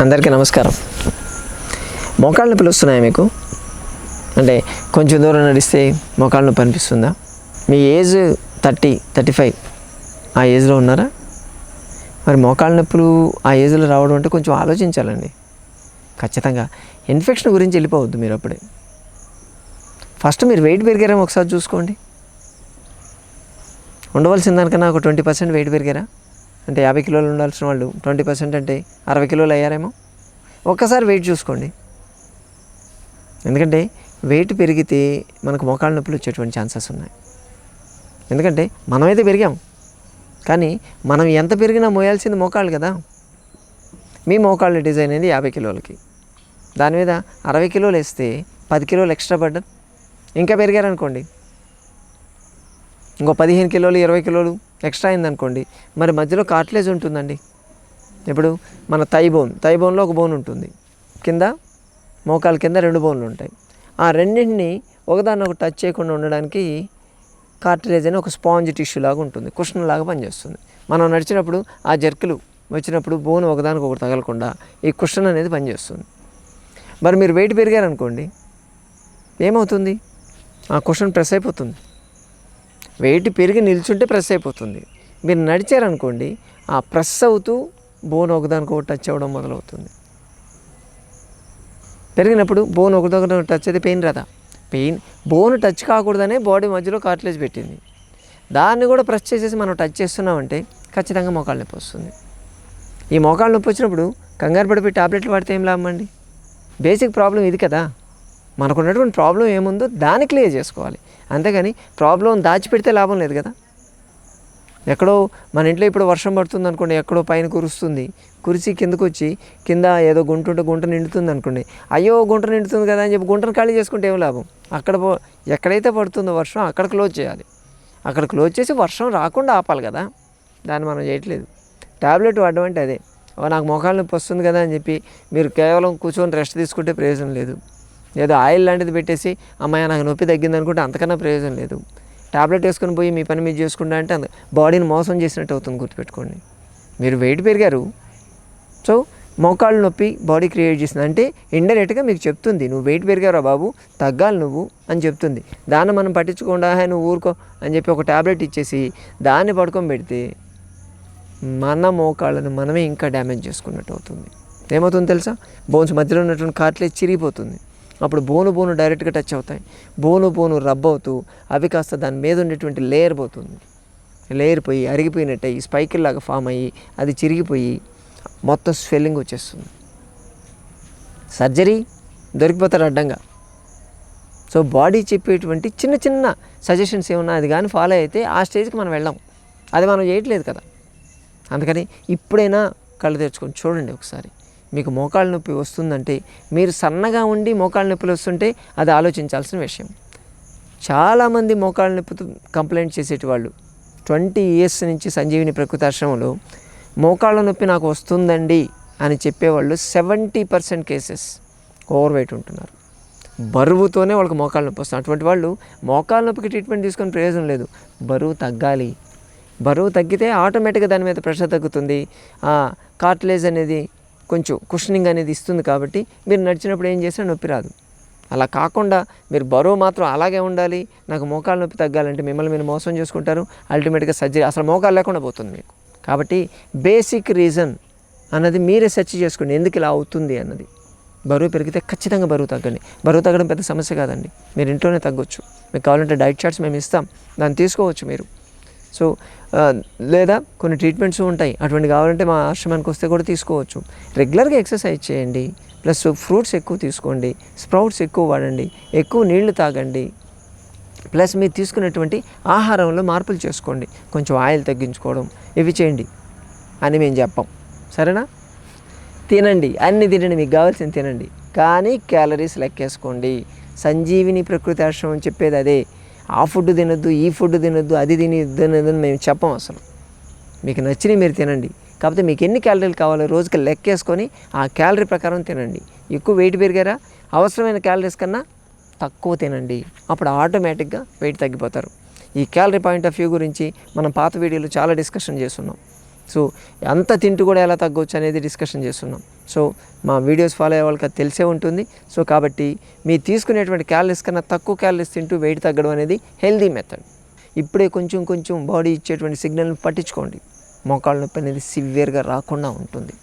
అందరికీ నమస్కారం. మోకాళ్ళ నొప్పులు వస్తున్నాయా మీకు? అంటే కొంచెం దూరం నడిస్తే మోకాళ్ళ నొప్పి అనిపిస్తుందా? మీ ఏజ్ థర్టీ థర్టీ ఫైవ్. ఆ ఏజ్లో ఉన్నారా? మరి మోకాళ్ళ నొప్పులు ఆ ఏజ్లో రావడం అంటే కొంచెం ఆలోచించాలండి. ఖచ్చితంగా. ఇన్ఫెక్షన్ గురించి వెళ్ళిపోవద్దు మీరు అప్పుడే. ఫస్ట్ మీరు వెయిట్ పెరిగారేమో ఒకసారి చూసుకోండి. ఉండవలసిన దానికన్నా ఒక ట్వంటీ పర్సెంట్ వెయిట్ పెరిగారా? అంటే యాభై కిలోలు ఉండాల్సిన వాళ్ళు ట్వంటీ పర్సెంట్ అంటే అరవై కిలోలు అయ్యారేమో? ఒక్కసారి వెయిట్ చూసుకోండి. ఎందుకంటే వెయిట్ పెరిగితే మనకు మోకాళ్ళ నొప్పులు వచ్చేటువంటి ఛాన్సెస్ ఉన్నాయి. ఎందుకంటే మనమైతే పెరిగాం. కానీ మనం ఎంత పెరిగినా మోయాల్సింది మోకాళ్ళు కదా. మీ మోకాళ్ళ డిజైన్ అనేది యాభై కిలోలకి. దాని మీద అరవై కిలోలు వేస్తే పది కిలోలు ఎక్స్ట్రా పడ్డారు ఇంకా పెరిగారనుకోండి. ఇంకో పదిహేను కిలోలు ఇరవై కిలోలు ఎక్స్ట్రా అయిందనుకోండి మరి మధ్యలో కార్ట్లేజ్ ఉంటుందండి. ఇప్పుడు మన థై బోన్ థై బోన్లో ఒక బోన్ ఉంటుంది. కింద మోకాల కింద రెండు బోన్లు ఉంటాయి. ఆ రెండింటిని ఒకదాన్ని ఒకటి టచ్ చేయకుండా ఉండడానికి కార్టిలేజ్ అని ఒక స్పాంజ్ టిష్యూ లాగా ఉంటుంది. కుషన్ లాగా పనిచేస్తుంది. మనం నడిచినప్పుడు ఆ జర్కులు వచ్చినప్పుడు బోన్ ఒకదానికి ఒకటి తగలకుండా ఈ కుషన్ అనేది పనిచేస్తుంది. మరి మీరు వెయిట్ పెరిగారనుకోండి ఏమవుతుంది? ఆ కుషన్ ప్రెస్ అయిపోతుంది. వెయిట్ పెరిగి నిల్చుంటే ప్రెస్ అయిపోతుంది. మీరు నడిచారనుకోండి ఆ ప్రెస్ అవుతూ బోన్ ఒకదానికో టచ్ అవ్వడం మొదలవుతుంది. పెరిగినప్పుడు బోన్ ఒకదానికి టచ్ అయితే పెయిన్ రాదా? పెయిన్ బోన్ టచ్ కాకూడదనే బాడీ మధ్యలో కార్టిలేజ్ పెట్టింది. దాన్ని కూడా ప్రెస్ చేసేసి మనం టచ్ చేస్తున్నామంటే ఖచ్చితంగా మోకాళ్ళ నొప్పి వస్తుంది. ఈ మోకాళ్ళ నొప్పి వచ్చినప్పుడు కంగారు పడిపోయి టాబ్లెట్లు వాడితే ఏం లాభం అండి? బేసిక్ ప్రాబ్లం ఇది కదా. మనకున్నటువంటి ప్రాబ్లం ఏముందో దాన్ని క్లియర్ చేసుకోవాలి. అంతేగాని ప్రాబ్లం దాచిపెడితే లాభం లేదు కదా. ఎక్కడో మన ఇంట్లో ఇప్పుడు వర్షం పడుతుంది అనుకోండి ఎక్కడో పైన కురుస్తుంది కురిసి కిందకు వచ్చి కింద ఏదో గుంట ఉంటే గుంట నిండుతుంది అనుకోండి అయ్యో గుంట నిండుతుంది కదా అని చెప్పి గుంటను ఖాళీ చేసుకుంటే ఏం లాభం? అక్కడ పో ఎక్కడైతే పడుతుందో వర్షం అక్కడ క్లోజ్ చేయాలి. అక్కడ క్లోజ్ చేసి వర్షం రాకుండా ఆపాలి కదా. దాన్ని మనం చేయట్లేదు. టాబ్లెట్ వాడడం అంటే అదే. ఓ నాకు మోకాళ్ళ నొప్పి వస్తుంది కదా అని చెప్పి మీరు కేవలం కూర్చొని రెస్ట్ తీసుకుంటే ప్రయోజనం లేదు. ఏదో ఆయిల్ లాంటిది పెట్టేసి అమ్మాయి నాకు నొప్పి తగ్గింది అనుకుంటే అంతకన్నా ప్రయోజనం లేదు. టాబ్లెట్ వేసుకొని పోయి మీ పని మీరు చేసుకుంటా అంటే అంత బాడీని మోసం చేసినట్టు అవుతుంది గుర్తుపెట్టుకోండి. మీరు వెయిట్ పెరిగారు. సో మోకాళ్ళు నొప్పి బాడీ క్రియేట్ చేసింది. అంటే ఇండైరెక్ట్గా మీకు చెప్తుంది నువ్వు వెయిట్ పెరిగారా బాబు తగ్గాలి నువ్వు అని చెప్తుంది. దాన్ని మనం పట్టించకుండా నువ్వు ఊరుకో అని చెప్పి ఒక టాబ్లెట్ ఇచ్చేసి దాన్ని పడుకొని పెడితే మన మోకాళ్ళను మనమే ఇంకా డ్యామేజ్ చేసుకున్నట్టు అవుతుంది. ఏమవుతుంది తెలుసా? బోన్స్ మధ్యలో ఉన్నటువంటి కార్ట్లేజ్ చిరిగిపోతుంది. అప్పుడు బోను బోను డైరెక్ట్గా టచ్ అవుతాయి. బోను బోను రబ్ అవుతూ అవి కాస్త దాని మీద ఉండేటువంటి లేయర్ పోతుంది. లేయర్ పోయి అరిగిపోయినట్టు స్పైకిల్ లాగా ఫామ్ అయ్యి అది చిరిగిపోయి మొత్తం స్వెల్లింగ్ వచ్చేస్తుంది. సర్జరీ దొరికిపోతారు అడ్డంగా. సో బాడీ చెప్పేటువంటి చిన్న చిన్న సజెషన్స్ ఏమన్నా అది కానీ ఫాలో అయితే ఆ స్టేజ్కి మనం వెళ్ళాం అది మనం చేయట్లేదు కదా. అందుకని ఇప్పుడైనా కళ్ళు తెచ్చుకొని చూడండి ఒకసారి. మీకు మోకాళ్ళ నొప్పి వస్తుందంటే మీరు సన్నగా ఉండి మోకాళ్ళ నొప్పులు వస్తుంటే అది ఆలోచించాల్సిన విషయం. చాలామంది మోకాళ్ళ నొప్పితో కంప్లైంట్ చేసేటి వాళ్ళు ట్వంటీ ఇయర్స్ నుంచి సంజీవిని ప్రకృతాశ్రమంలో మోకాళ్ళ నొప్పి నాకు వస్తుందండి అని చెప్పేవాళ్ళు seventy percent cases overweight ఉంటున్నారు. బరువుతోనే వాళ్ళకి మోకాళ్ళ నొప్పి వస్తుంది. అటువంటి వాళ్ళు మోకాళ్ళ నొప్పికి ట్రీట్మెంట్ తీసుకొని ప్రయోజనం లేదు. బరువు తగ్గాలి. బరువు తగ్గితే ఆటోమేటిక్గా దాని మీద ప్రెషర్ తగ్గుతుంది. కార్ట్లేజ్ అనేది కొంచెం కుషనింగ్ అనేది ఇస్తుంది కాబట్టి మీరు నడిచినప్పుడు ఏం చేసినా నొప్పి రాదు. అలా కాకుండా మీరు బరువు మాత్రం అలాగే ఉండాలి. నాకు మోకాలు నొప్పి తగ్గాలంటే మిమ్మల్ని మీరు మోసం చేసుకుంటారు. అల్టిమేట్గా సర్జరీ అసలు మోకాలు లేకుండా పోతుంది మీకు. కాబట్టి బేసిక్ రీజన్ అన్నది మీరే సెర్చ్ చేసుకోండి. ఎందుకు ఇలా అవుతుంది అన్నది. బరువు పెరిగితే ఖచ్చితంగా బరువు తగ్గండి. బరువు తగ్గడం పెద్ద సమస్య కాదండి. మీరు ఇంట్లోనే తగ్గొచ్చు. మీకు కావాలంటే డైట్ చార్ట్స్ మేము ఇస్తాం. దాన్ని తీసుకోవచ్చు మీరు. సో లేదా కొన్ని ట్రీట్మెంట్స్ ఉంటాయి. అటువంటి కావాలంటే మా ఆశ్రమానికి వస్తే కూడా తీసుకోవచ్చు. రెగ్యులర్గా ఎక్సర్సైజ్ చేయండి. ప్లస్ ఫ్రూట్స్ ఎక్కువ తీసుకోండి. స్ప్రౌట్స్ ఎక్కువ వాడండి. ఎక్కువ నీళ్ళు తాగండి. ప్లస్ మీరు తీసుకున్నటువంటి ఆహారంలో మార్పులు చేసుకోండి. కొంచెం ఆయిల్ తగ్గించుకోవడం ఇవి చేయండి అని మేము చెప్పాం. సరేనా? తినండి. అన్ని తినండి. మీకు కావాల్సింది తినండి. కానీ క్యాలరీస్ లెక్కేసుకోండి. సంజీవిని ప్రకృతి ఆశ్రమం చెప్పేది అదే. ఆ ఫుడ్ తినొద్దు ఈ ఫుడ్ తినొద్దు అది తిని ఇది అని మేము చెప్పం అసలు. మీకు నచ్చినవి మీరు తినండి. కాకపోతే మీకు ఎన్ని క్యాలరీలు కావాలో రోజుకి లెక్కేసుకొని ఆ క్యాలరీ ప్రకారం తినండి. ఎక్కువ వెయిట్ పెరిగారా? అవసరమైన క్యాలరీస్ కన్నా తక్కువ తినండి. అప్పుడు ఆటోమేటిక్గా వెయిట్ తగ్గిపోతారు. ఈ క్యాలరీ పాయింట్ ఆఫ్ వ్యూ గురించి మనం పాత వీడియోలో చాలా డిస్కషన్ చేస్తున్నాం. సో అంత తింటూ కూడా ఎలా తగ్గవచ్చు అనేది డిస్కషన్ చేస్తున్నాం. సో మా వీడియోస్ ఫాలో అయ్యే వాళ్ళకి తెలిసే ఉంటుంది. సో కాబట్టి మీరు తీసుకునేటువంటి క్యాలరీస్ కన్నా తక్కువ క్యాలరీస్ తింటూ వెయిట్ తగ్గడం అనేది హెల్దీ మెథడ్. ఇప్పుడే కొంచెం కొంచెం బాడీ ఇచ్చేటువంటి సిగ్నల్ని పట్టించుకోండి. మోకాళ్ళ నొప్పి అనేది సివియర్గా రాకుండా ఉంటుంది.